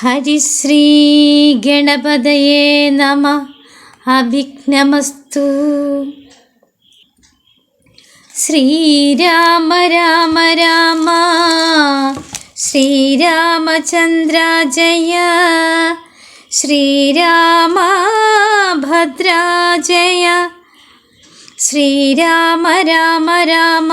ഹരിശ്രീ ഗണപതയേ നമ അവിഘ്നമസ്തു ശ്രീരാമ രാമ രാമ ശ്രീരാമചന്ദ്ര ജയ ശ്രീരാമ ഭദ്രാജയ ശ്രീരാമ രാമ രാമ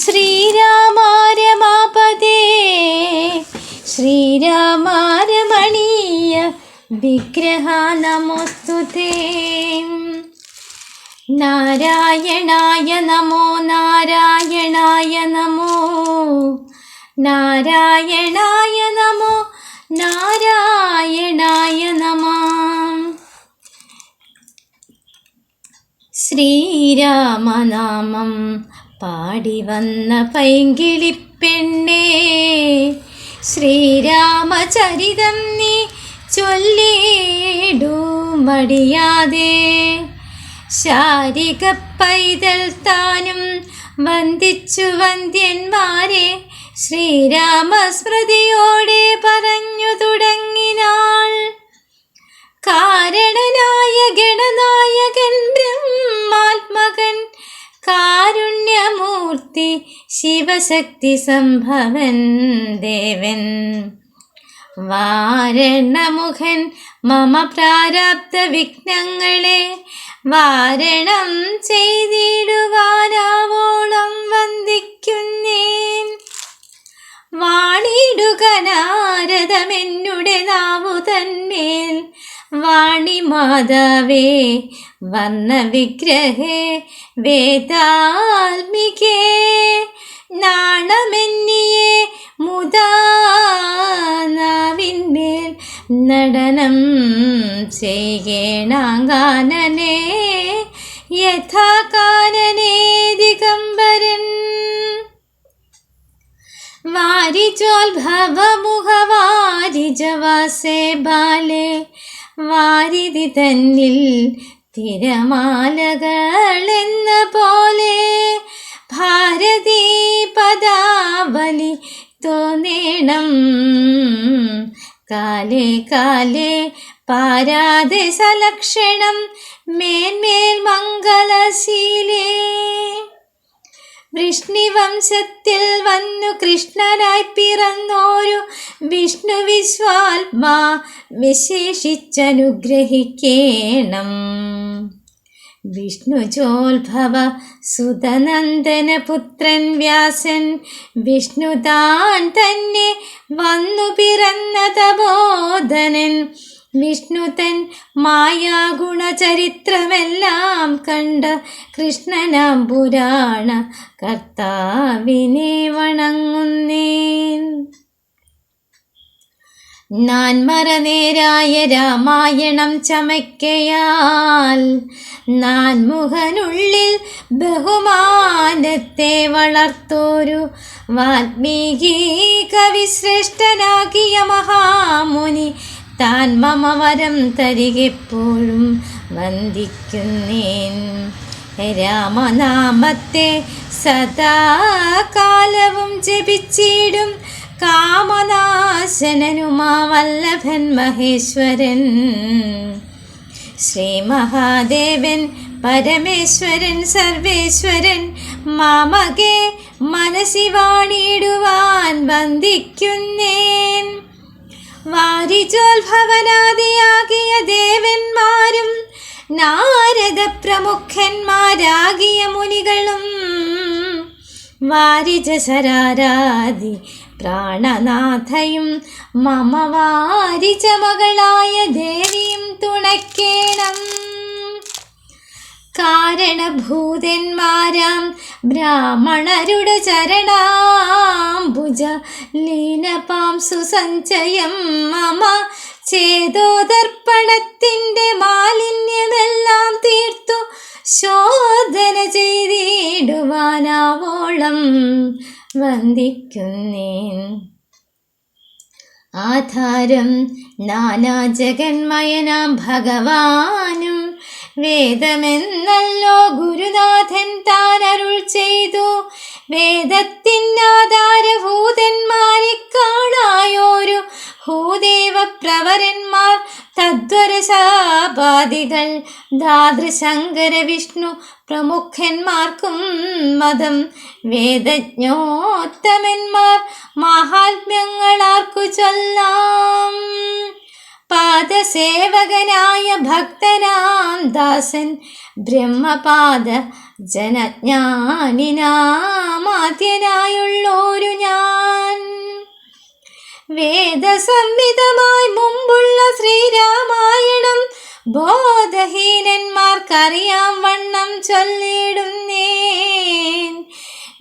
ശ്രീരാമ രമാപദേ ശ്രീരാമാരമണീയ വിഗ്രഹ നമോസ്തുതേ നാരായണായ നമോ നാരായണായ നമോ. നാരായണായ നമോ നാരായണായ നമ. ശ്രീരാമനാമം പാടി വന്ന പൈങ്കിളിപ്പെണ്ണേ ശ്രീരാമചരിതം നീ ചൊല്ലിടൂ മടിയാതെ. ശാരിക പൈതൽ താനും വന്ദിച്ചു വന്ദ്യന്മാരെ ശ്രീരാമസ്മൃതിയോടെ പറഞ്ഞു തുടങ്ങിനാൾ. കാരണനായ ഗണനായകൻ ബ്രഹ്മാത്മകൻ കാരുണ്യമൂർത്തി ശിവശക്തി സംഭവൻ ദേവൻ. വാരണമുഖൻ മമ പ്രാരാബ്ധ വിഘ്നങ്ങളെ വാരണം ചെയ്തിടുവാനാവോളം വന്ദിക്കുന്നേൻ. വാണിടുക നാരദമെന്നുടെ നാവു തന്മേൽ വാണി മാതാവേ വർണ വിഗ്രഹേ വേദാത്മികേ നാണമെന്നിയെ മുതാനാവിന്മേൽ നടനം ചെയ്യേണാങ്കാനനേ യഥാകാനനേ ദിഗംബരൻ. വാരിജോത്ഭവമുഖവാരിജവാസേ ബാലേ വാരിതി തന്നിൽ തിരമാലകളെന്ന പോലെ ഭാരതീ പദാവലി തോന്നേണം. കാലേ കാലേ പാരാതെ സലക്ഷണം മേന്മേൽ മംഗളശീലേ. വൃഷ്ണിവംശത്തിൽ വന്നു കൃഷ്ണനായി പിറന്നോരു വിഷ്ണു വിശ്വാത്മാ വിശേഷിച്ചനുഗ്രഹിക്കേണം. വിഷ്ണുജോത്ഭവ സുതനന്ദന പുത്രൻ വ്യാസൻ വിഷ്ണു താൻ തന്നെ വന്നു പിറന്ന വിഷ്ണു വിഷ്ണുതൻ മായാഗുണചരിത്രമെല്ലാം കണ്ട കൃഷ്ണനാം പുരാണ കർത്താവിനെ വണങ്ങുന്നേൻ. നാൻമറനേരായ രാമായണം ചമയ്ക്കയാൽ നാൻമുഖനുള്ളിൽ ബഹുമാനത്തെ വളർത്തോരു വാൽമീകി കവിശ്രേഷ്ഠനാകിയ മഹാമുനി താൻ മമവരം തരികെപ്പോഴും വന്ദിക്കുന്നേൻ. രാമനാമത്തെ സദാകാലവും ജപിച്ചിടും. കാമനാശനനുമാ വല്ലഭൻ മഹേശ്വരൻ. ശ്രീ മഹാദേവൻ പരമേശ്വരൻ സർവേശ്വരൻ മാമകെ മനസി വാണിടുവാൻ വന്ദിക്കുന്നേൻ. വാരിജോത്ഭവനാദിയാകിയ ദേവന്മാരും നാരദ പ്രമുഖന്മാരാകിയ മുനികളും വാരിജസരാരാധി പ്രാണനാഥയും മമ വാരിച്ച മകളായ ദേവിയും തുണയ്ക്കേണം കാരണഭൂതന്മാരാം ബ്രാഹ്മണരുടെ ചരണാംബുജ ലീനപാം സുസഞ്ചയം മമ ചേതോദർപ്പണത്തിന്റെ മാലിന്യമെല്ലാം തീർത്തു ശോധന ചെയ്തിടുവാനാവോളം വന്ദിക്കുന്നേൻ. ആധാരം നാനാ ജഗന്മയനാം ഭഗവാനും വേദമെന്നല്ലോ ഗുരുനാഥൻ താൻ അരുൾ ചെയ്തു. വേദത്തിനാധാരഭൂതന്മാരെ കാണായോരു ഭൂദേവ പ്രവരന്മാർ തദ്വരശാപാദികൾ ദാതൃശങ്കര വിഷ്ണു പ്രമുഖന്മാർക്കും മതം. വേദജ്ഞോത്തമന്മാർ മഹാത്മ്യങ്ങളാർക്കു ചൊല്ലാം. പാദസേവകനായ ഭക്തനാം ദാസൻ ബ്രഹ്മപാദ ജനജ്ഞാനിനാമാദ്യനായുള്ളോരു ഞാൻ. വേദസംഹിതമായി മുമ്പുള്ള ശ്രീരാമായണം ബോധഹീനന്മാർക്കറിയാം വണ്ണം ചൊല്ലിടുന്നേൻ.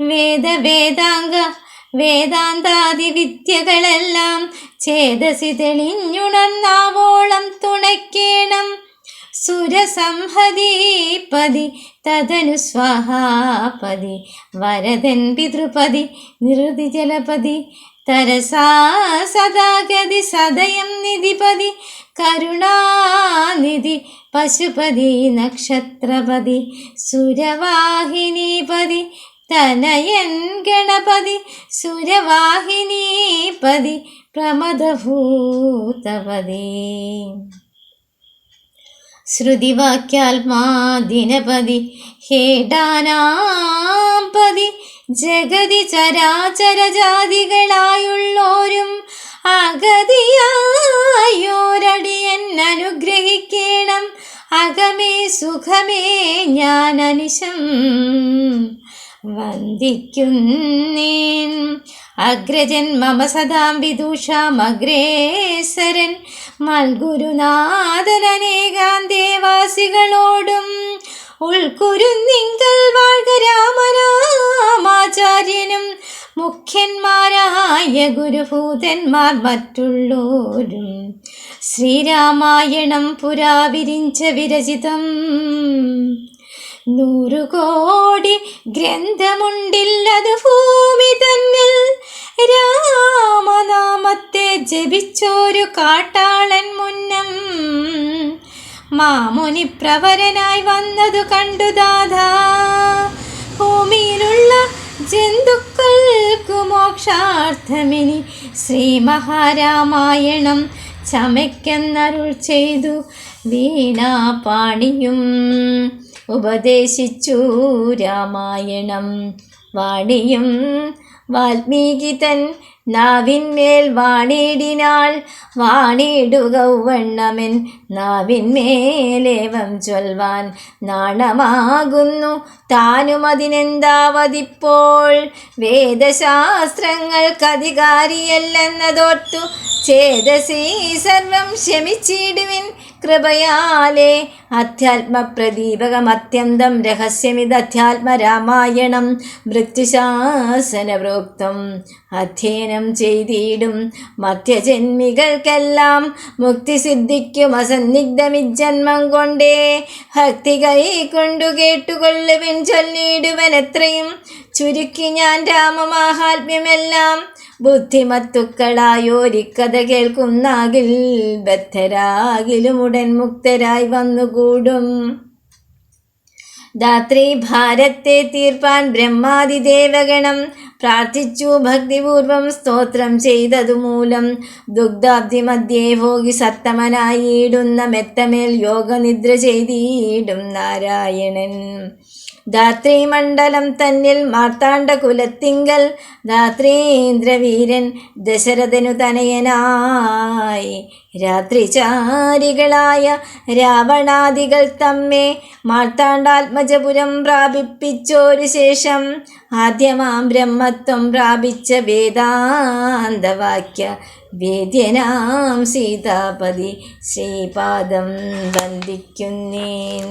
വേദവേദാംഗ വേദാന്താദി വിദ്യകളെല്ലാം ചേതസി തെളിഞ്ഞുണർന്നാവോളം തുണയ്ക്കേണം. സുരസംഹതീപതി തദനു സ്വാഹാപതി. വരദൻ പിതൃപതി നിറുതി ജലപതി. തരസാ സദാഗതി സദയം നിധിപതി. കരുണാനിധി പശുപതി നക്ഷത്രപതി. സുരവാഹിനീപതി തനയൻ ഗണപതി സുരവാഹിനീപതി പ്രമദഭൂതപതി. ശ്രുതിവാക്യാത്മാദിനപതി ദിനപതി ഹേഡാനാപതി ജഗതി ചരാചരജാതികളായുള്ളോരും അഗതിയായോരടിയൻ അനുഗ്രഹിക്കണം. അകമേ സുഖമേ ഞാൻ അനിശം വന്ദിക്കുന്നേൻ. അഗ്രജൻ മമ സദാം വിദൂഷാമഗ്രേസരൻ മൽഗുരുനാഥനേകാൻ ദേവാസികളോടും ഉൾക്കുരുന്നിങ്കൽ വാഴ്ക രാമരാമാചാര്യനും മുഖ്യന്മാരായ ഗുരുഭൂതന്മാർ മറ്റുള്ളോരും. ശ്രീരാമായണം പുരാവിരിഞ്ച വിരചിതം. നൂറു കോടി ഗ്രന്ഥമുണ്ടില്ലത് ഭൂമി തന്നിൽ രാമനാമത്തെ ജപിച്ചോരു കാട്ടാളൻ മുന്നം. മാമുനി പ്രവരനായി വന്നതു കണ്ടു ദാദാ. ഭൂമിയിലുള്ള ജന്തുക്കൾക്കു മോക്ഷാർത്ഥമിനി ശ്രീ മഹാരാമായണം ചമയ്ക്കെന്നരുൾ ചെയ്തു വീണാപാണിയും ഉപദേശിച്ചു രാമായണം. വാണിയും വാൽമീകി തൻ നാവിന്മേൽ വാണിടിനാൾ വാണിടുക വണ്ണമെൻ. നാവിന്മേലേവം ചൊൽവാൻ നാണമാകുന്നു. താനും അതിനെന്താവതിപ്പോൾ? വേദശാസ്ത്രങ്ങൾക്കധികാരിയല്ലെന്നതോർത്തു ചേതസീ സർവം ശമിച്ചിടുവിൻ കൃപയാലേ. അധ്യാത്മപ്രദീപകം അത്യന്തം രഹസ്യമിത് അധ്യാത്മരാമായണം മൃത്യുശാസനപ്രോക്തം അധ്യയനം ചെയ്തിടും. മധ്യജന്മികൾക്കെല്ലാം മുക്തി സിദ്ധിക്കും അസന്നിഗ്ധമിജന്മം കൊണ്ടേ ഭക്തി കൈ കൊണ്ടു കേട്ടുകൊള്ളുവിൻ ചൊല്ലിയിടുവൻ എത്രയും. ചുരുക്കി ഞാൻ രാമമാഹാത്മ്യമെല്ലാം ബുദ്ധിമത്തുക്കളായോരിക്കഥ കേൾക്കുന്നാകിൽ ബദ്ധരാകിലും ഉടൻ മുക്തരായി വന്നുകൂടും. ധാത്രി ഭാരത്തെ തീർപ്പാൻ ബ്രഹ്മാതിദേവഗണം. പ്രാർത്ഥിച്ചു ഭക്തിപൂർവം സ്തോത്രം ചെയ്തതു മൂലം ദുഗ്ധാബ്ദി മധ്യേ ഭോഗി സത്തമനായിടുന്ന മെത്തമേൽ യോഗനിദ്ര ചെയ്തിടും നാരായണൻ. ധാത്രിമണ്ഡലം തന്നിൽ മാർത്താണ്ഡ കുലത്തിങ്കൽ ധാത്രീന്ദ്രവീരൻ ദശരഥനു തനയനായി രാത്രിചാരികളായ രാവണാദികൾ തമ്മെ മാർത്താണ്ഡാത്മജപുരം പ്രാപിപ്പിച്ചോരു ശേഷം ആദ്യമാം ബ്രഹ്മത്വം പ്രാപിച്ച വേദാന്തവാക്യ വേദ്യനാം സീതാപതി ശ്രീപാദം വന്ദിക്കുന്നേൻ.